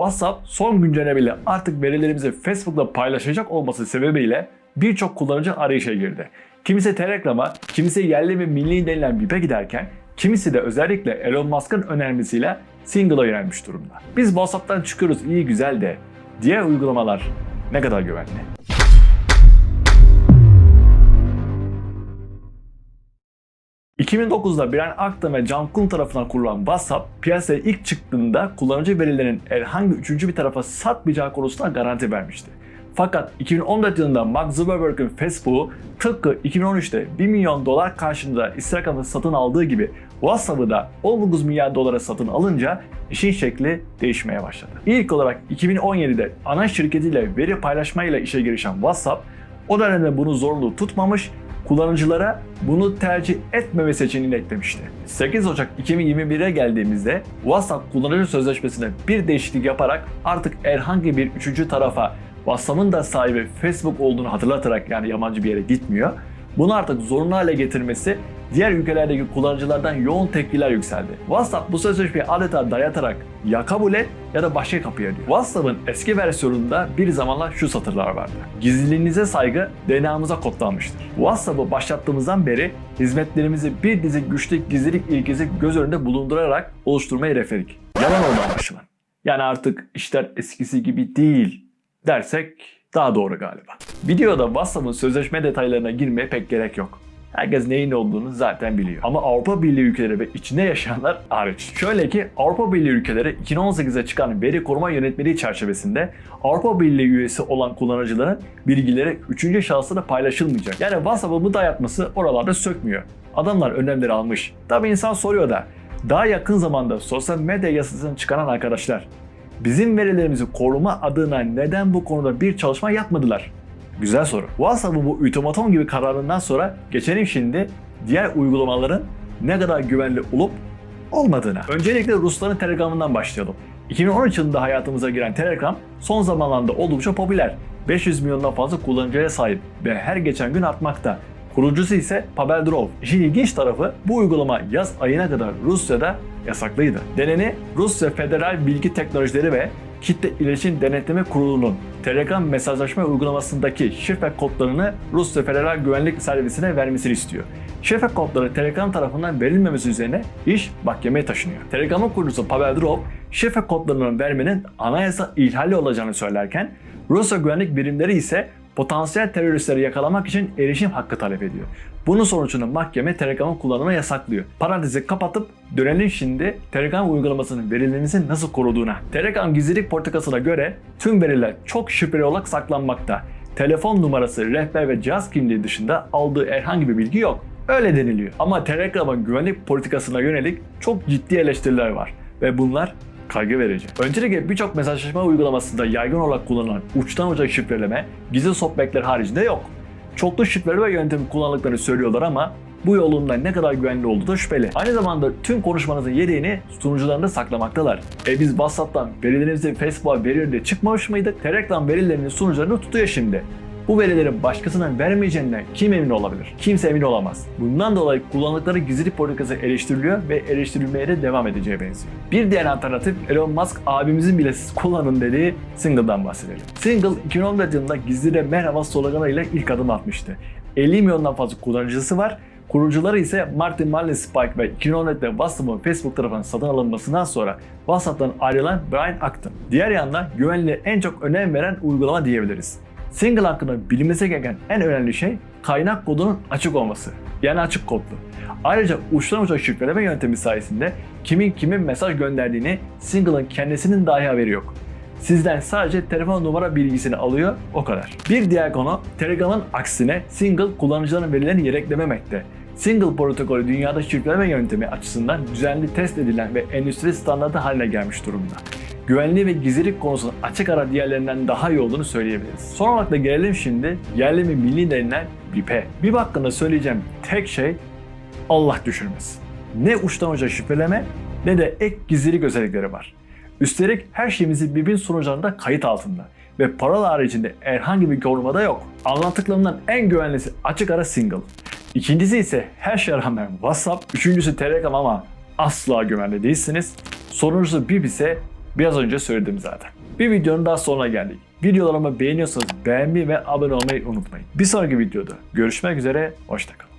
WhatsApp son güncellemeyle artık verilerimizi Facebook'la paylaşacak olması sebebiyle birçok kullanıcı arayışa girdi. Kimisi Telegram'a, kimisi yerli ve milli denilen BIP'e giderken, kimisi de özellikle Elon Musk'ın önermesiyle Single'a yönelmiş durumda. Biz WhatsApp'tan çıkıyoruz iyi güzel de diğer uygulamalar ne kadar güvenli? ...2009'da Brian Acton ve John Kuhn tarafından kurulan WhatsApp, piyasaya ilk çıktığında kullanıcı verilerinin herhangi üçüncü bir tarafa satmayacağı konusunda garanti vermişti. Fakat 2014 yılında Mark Zuckerberg'in Facebook'u tıpkı 2013'te 1 milyon dolar karşılığında Instagram'ı satın aldığı gibi WhatsApp'ı da 19 milyar dolara satın alınca işin şekli değişmeye başladı. İlk olarak 2017'de ana şirketiyle veri paylaşmayla işe girişen WhatsApp o dönemde bunu zorunlu tutmamış kullanıcılara bunu tercih etmeme seçeneğini eklemişti. 8 Ocak 2021'e geldiğimizde WhatsApp kullanıcı sözleşmesine bir değişiklik yaparak artık herhangi bir üçüncü tarafa WhatsApp'ın da sahibi Facebook olduğunu hatırlatarak yani yabancı bir yere gitmiyor. Bunu artık zorunlu hale getirmesi diğer ülkelerdeki kullanıcılardan yoğun tepkiler yükseldi. WhatsApp bu sözleşmeyi adeta dayatarak ya kabul et ya da başka kapıya diyor. WhatsApp'ın eski versiyonunda bir zamanlar şu satırlar vardı. Gizliliğinize saygı DNA'mıza kodlanmıştır. WhatsApp'ı başlattığımızdan beri hizmetlerimizi bir dizi güçlü gizlilik ilkesi göz önünde bulundurarak oluşturmayı hedefledik. Yalan oldu anlaşılan. Yani artık işler eskisi gibi değil dersek daha doğru galiba. Videoda WhatsApp'ın sözleşme detaylarına girmeye pek gerek yok. Herkes neyin ne olduğunu zaten biliyor. Ama Avrupa Birliği ülkeleri ve içinde yaşayanlar hariç. Şöyle ki Avrupa Birliği ülkeleri 2018'e çıkan veri koruma yönetmeliği çerçevesinde Avrupa Birliği üyesi olan kullanıcıların bilgileri 3. şahıslara paylaşılmayacak. Yani WhatsApp'ın bu dayatması oralarda sökmüyor. Adamlar önlemleri almış. Tabi insan soruyor da daha yakın zamanda sosyal medya yasasını çıkaran arkadaşlar bizim verilerimizi koruma adına neden bu konuda bir çalışma yapmadılar? Güzel soru. WhatsApp'ın bu ultimatom gibi kararından sonra geçelim şimdi diğer uygulamaların ne kadar güvenli olup olmadığına. Öncelikle Rusların Telegram'ından başlayalım. 2013 yılında hayatımıza giren Telegram son zamanlarda oldukça popüler. 500 milyondan fazla kullanıcıya sahip ve her geçen gün artmakta. Kurucusu ise Pavel Durov. İşin ilginç tarafı bu uygulama yaz ayına kadar Rusya'da yasaklıydı. Deneni Rusya Federal Bilgi Teknolojileri ve Kitle İletişim Denetleme Kurulu'nun Telegram mesajlaşma uygulamasındaki şifre kodlarını Rusya Federal Güvenlik Servisi'ne vermesini istiyor. Şifre kodları Telegram tarafından verilmemesi üzerine iş mahkemeye taşınıyor. Telegram'ın kurucusu Pavel Durov, şifre kodlarının vermenin anayasa ihlali olacağını söylerken, Rusya güvenlik birimleri ise potansiyel teröristleri yakalamak için erişim hakkı talep ediyor. Bunun sonucunda mahkeme Telegram'ın kullanımını yasaklıyor. Parantezi kapatıp dönelim şimdi Telegram uygulamasının verilerinizi nasıl koruduğuna. Telegram gizlilik politikasına göre tüm veriler çok şifreli olarak saklanmakta. Telefon numarası, rehber ve cihaz kimliği dışında aldığı herhangi bir bilgi yok. Öyle deniliyor. Ama Telegram'ın güvenlik politikasına yönelik çok ciddi eleştiriler var. Ve bunlar kaygı verici. Öncelikle birçok mesajlaşma uygulamasında yaygın olarak kullanılan uçtan uca şifreleme gizli sohbetler haricinde yok. Çoklu şifreleme yöntemi kullandıklarını söylüyorlar ama bu yolunda ne kadar güvenli olduğu da şüpheli. Aynı zamanda tüm konuşmanızın yedeğini sunucularında saklamaktalar. E biz WhatsApp'tan verilerimizi Facebook'a veriyor diye çıkmamış mıydık? Telegram verilerini sunucularını tutuyor şimdi. Bu verilerin başkasına vermeyeceğinden kim emin olabilir? Kimse emin olamaz. Bundan dolayı kullandıkları gizlilik politikası eleştiriliyor ve eleştirilmeye de devam edeceği benziyor. Bir diğer alternatif Elon Musk abimizin bile siz kullanın dediği Single'dan bahsedelim. Single 2014 yılında gizlice merhaba sloganıyla ilk adım atmıştı. 50 milyondan fazla kullanıcısı var Kurucuları ise Martin Marley-Spike ve 2014'te WhatsApp'ın Facebook tarafından satın alınmasından sonra WhatsApp'tan ayrılan Brian Acton. Diğer yandan güvenliğe en çok önem veren uygulama diyebiliriz. Single hakkında bilinmesi gereken en önemli şey kaynak kodunun açık olması. Yani açık kodlu. Ayrıca uçtan uca şifreleme yöntemi sayesinde kimin kimin mesaj gönderdiğini Single'ın kendisinin dahi haberi yok. Sizden sadece telefon numara bilgisini alıyor o kadar. Bir diğer konu Telegram'ın aksine Single kullanıcıların verilerini yedeklememekte. Single protokolü dünyada şifreleme yöntemi açısından düzenli test edilen ve endüstri standartı haline gelmiş durumda. Güvenliği ve gizlilik konusunda açık ara diğerlerinden daha iyi olduğunu söyleyebiliriz. Son olarak da gelelim şimdi yerli ve milli denilen BIP'e. BIP hakkında söyleyeceğim tek şey Allah düşürmesin. Ne uçtan uca şifreleme ne de ek gizlilik özellikleri var. Üstelik her şeyimizi BIP'in sunucularında kayıt altında ve paralı haricinde herhangi bir korumada yok. Anlattıklarımdan en güvenlisi açık ara single. İkincisi ise her şeye rağmen WhatsApp, üçüncüsü Telegram ama asla güvenli değilsiniz. Sonuncusu BIP ise Biraz önce söyledim zaten. Bir videonun daha sonuna geldik. Videolarımı beğeniyorsanız beğenmeyi ve abone olmayı unutmayın. Bir sonraki videoda görüşmek üzere, hoşçakalın.